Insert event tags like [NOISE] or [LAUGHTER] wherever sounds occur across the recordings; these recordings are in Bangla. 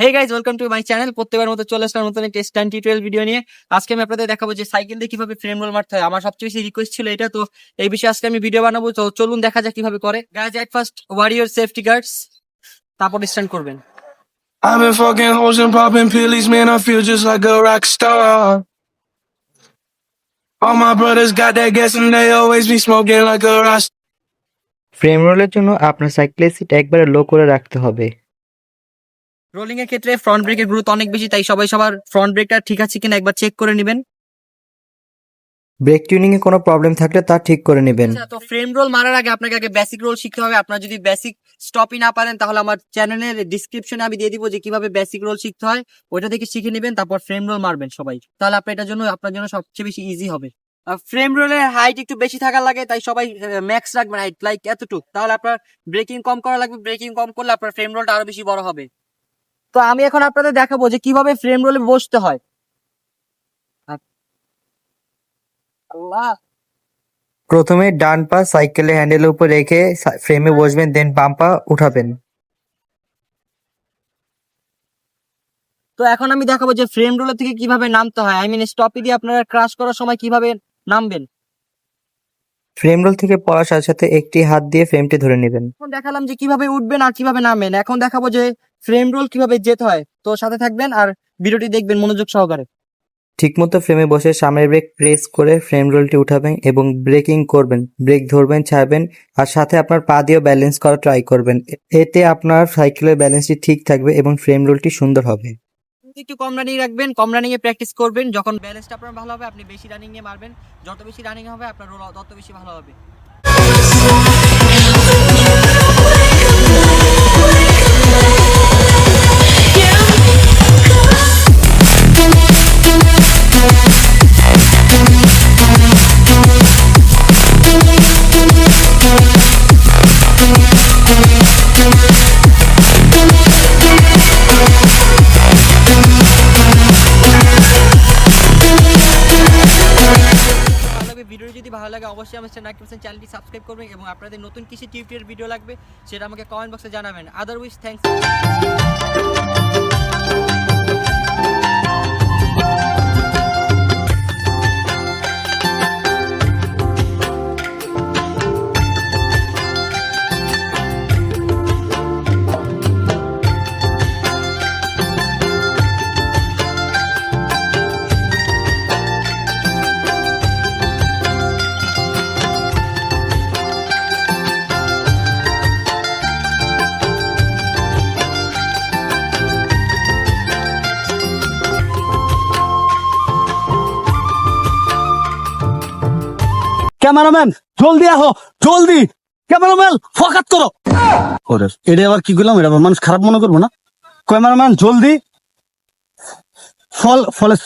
Hey guys welcome to my channel প্রত্যেকবার মতো চলে আসার মতন একটা স্ট্যান্ড টিউটোরিয়াল ভিডিও নিয়ে। আজকে আমি আপনাদের দেখাবো যে সাইকেল দিয়ে কীভাবে ফ্রেম রোল মারতে হয়। আমার সবচেয়ে বেশি রিকোয়েস্ট ছিল এটা তো এই বিষয়ে আজকে আমি ভিডিও বানাবো। তো চলুন দেখা যাক কীভাবে করে। Guys at first warrior safety guards তারপর স্ট্যান্ড করবেন। I've been fucking hoes and popping pillies, man. I feel just like a rock star. All my brothers got that gas and they always be smoking like a rock frame রোলের জন্য আপনার সাইকেলের সিট একবারে লো করে রাখতে হবে। রোলিং এর ক্ষেত্রে ফ্রন্ট ব্রেকের গুরুত্ব অনেক বেশি তাই সবাই সবার ফ্রন্ট ব্রেকটা ঠিক আছে কিনা একবার চেক করে নেবেন। ব্রেক টিউনিং এ কোনো প্রবলেম থাকলে তা ঠিক করে নেবেন। আচ্ছা, তো ফ্রেম রোল মারার আগে আপনাকে আগে বেসিক রোল শিখতে হবে। আপনার যদি বেসিক স্টপই না পারেন তাহলে আমার চ্যানেলের ডিসক্রিপশনে আমি দিয়ে দিব যে কীভাবে বেসিক রোল শিখতে হয়। ওইটা থেকে শিখে নেবেন তারপর ফ্রেম রোল মারবেন সবাই। তাহলে আপনার এটার জন্য আপনার জন্য সবচেয়ে বেশি ইজি হবে। ফ্রেম রোলের হাইট একটু বেশি থাকার লাগে তাই সবাই ম্যাক্স রাখবেন হাইট লাইক এতটুক। তাহলে আপনার ব্রেকিং কম করা লাগবে ব্রেকিং কম করলে আপনার ফ্রেম রোলটা আরও বেশি বড় হবে। তো আমি এখন আপনাদের দেখাবো যে কীভাবে ফ্রেম রোলে বসতে হয়। আল্লাহ। প্রথমে ডান পা সাইকেলের হ্যান্ডেলের উপর রেখে ফ্রেমে বসবেন দেন বাম পা উঠাবেন। তো এখন আমি দেখাবো যে ফ্রেম রোলার থেকে কীভাবে নামতে হয়। আই মিন স্টপে দিয়ে আপনারা ক্রাশ করার সময় কীভাবে নামবেন। ফ্রেম রোল থেকে পড়ার সাথে সাথে একটি হাত দিয়ে ফ্রেমটি ধরে নেবেন। এখন দেখালাম যে কীভাবে উঠবেন আর কীভাবে নামবেন এখন দেখাবো যে ফ্রেম রোল কীভাবে যেতে হয়। তো সাথে থাকবেন আর ভিডিওটি দেখবেন মনোযোগ সহকারে। ঠিকমতো ফ্রেমে বসে সামনের ব্রেক প্রেস করে ফ্রেম রোলটি উঠাবেন এবং ব্রেকিং করবেন। ব্রেক ধরবেন ছাড়বেন আর সাথে আপনার পা দিয়েও ব্যালেন্স করা ট্রাই করবেন। এতে আপনার সাইকেলের ব্যালেন্সটি ঠিক থাকবে এবং ফ্রেম রোলটি সুন্দর হবে। একটু কম রানিং রাখবেন, কম রানিং এ প্র্যাকটিস করবেন। যখন ব্যালেন্সটা আপনার ভালো হবে, আপনি বেশি রানিং নিয়ে মারবেন। যত বেশি রানিং হবে, আপনার রোল তত বেশি ভালো হবে। ভালো লাগে অবশ্যই আমার নাকি হোসেন চ্যানেলটি সাবস্ক্রাইব করবেন এবং আপনাদের নতুন কিছু টিউটোরিয়াল ভিডিও লাগবে, সেটা আমাকে কমেন্ট বক্সে জানাবেন। আদারওয়াইজ থ্যাংকস ক্যামেরাম্যান জলদি আহো জলদি। ক্যামেরাম্যান ফকাত করো। ওরে এটা আবার কি করলাম? এটা মানুষ খারাপ মনে করব না? ক্যামেরাম্যান জলদি। ফল ফলে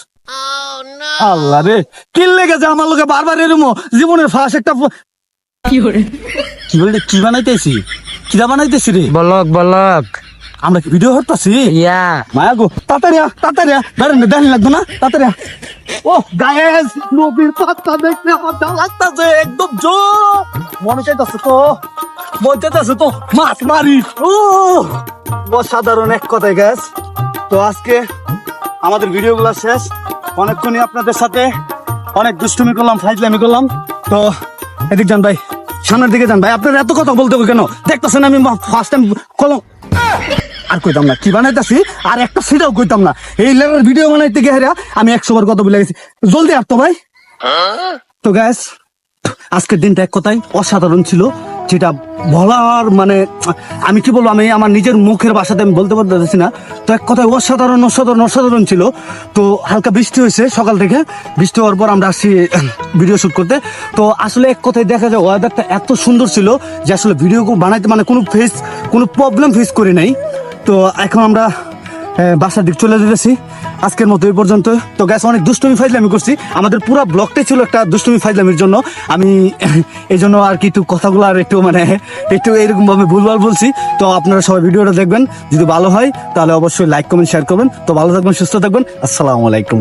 আল্লাহ রে কি লেগেছে আমার লোকে বারবার এরমো জীবনের ফাঁস একটা কি বলতে কি বানাইতেছি? কিরা বানাইতেছি রে? বলক বলক। আমরা কি ভিডিও হতাছি ইয়া। মায়া গো তাড়াতাড়ি আ, তাড়াতাড়ি আ। বেরেন দেখেন লাগতো না তাড়াতাড়ি আ। ও গায়েস নবীর পাত্তা দেখতে আমার ভালো লাগতাছে একদম জোর মনে চাইতাছে তো মনে চাইতাছে তো মাছ মারি। ও অসাধারণ এক কথায় গ্যাস তো আজকে আমাদের ভিডিওগুলো শেষ। অনেকক্ষণই আপনাদের সাথে অনেক দুষ্টুমি করলাম ফাইজলামি করলাম। তো এদিক যান ভাই সামনের দিকে যান ভাই। আপনার এত কথা বলতে হবে কেন? দেখতেছেন আমি ফার্স্ট টাইম কলম আর কইতাম না। কি বানাইতাছি? আর একটা সেটাও কইতাম না। এই লেভেলের ভিডিও বানাইতে গিয়ে হেরা আমি একশো বার কথা বলে গেছি। জলদি আর তো ভাই। তো গ্যাস আজকের দিনটা এক কথায় অসাধারণ ছিল, যেটা বলার মানে আমি কি বলব, আমি আমার নিজের মুখের ভাষাতে আমি বলতে পারতেছি না। তো এক কথায় অসাধারণ অসাধারণ অসাধারণ ছিল। তো হালকা বৃষ্টি হয়েছে সকাল থেকে। বৃষ্টি হওয়ার পর আমরা আসছি ভিডিও শুট করতে। তো আসলে এক কথায় দেখা যায় ওয়েদারটা এত সুন্দর ছিল যে আসলে ভিডিও বানাইতে মানে কোনো ফেস কোনো প্রবলেম ফেস করি নাই। তো এখন আমরা বাসার দিক চলে যেতেছি। আজকের মতো এই পর্যন্ত। তো গ্যাস অনেক দুষ্টুমি, ফাইজলামি করছি। আমাদের পুরো ব্লকটাই ছিল একটা দুষ্টুমি, ফাইজলামির জন্য। আমি [LAUGHS] এই জন্য আর কি একটু কথাগুলো আর একটু মানে [LAUGHS] একটু এরকমভাবে ভুলভাল বলছি। তো আপনারা সবাই ভিডিওটা দেখবেন। যদি ভালো হয়, তাহলে অবশ্যই লাইক কমেন্ট শেয়ার করবেন। তো ভালো থাকবেন, সুস্থ থাকবেন। আসসালামু আলাইকুম।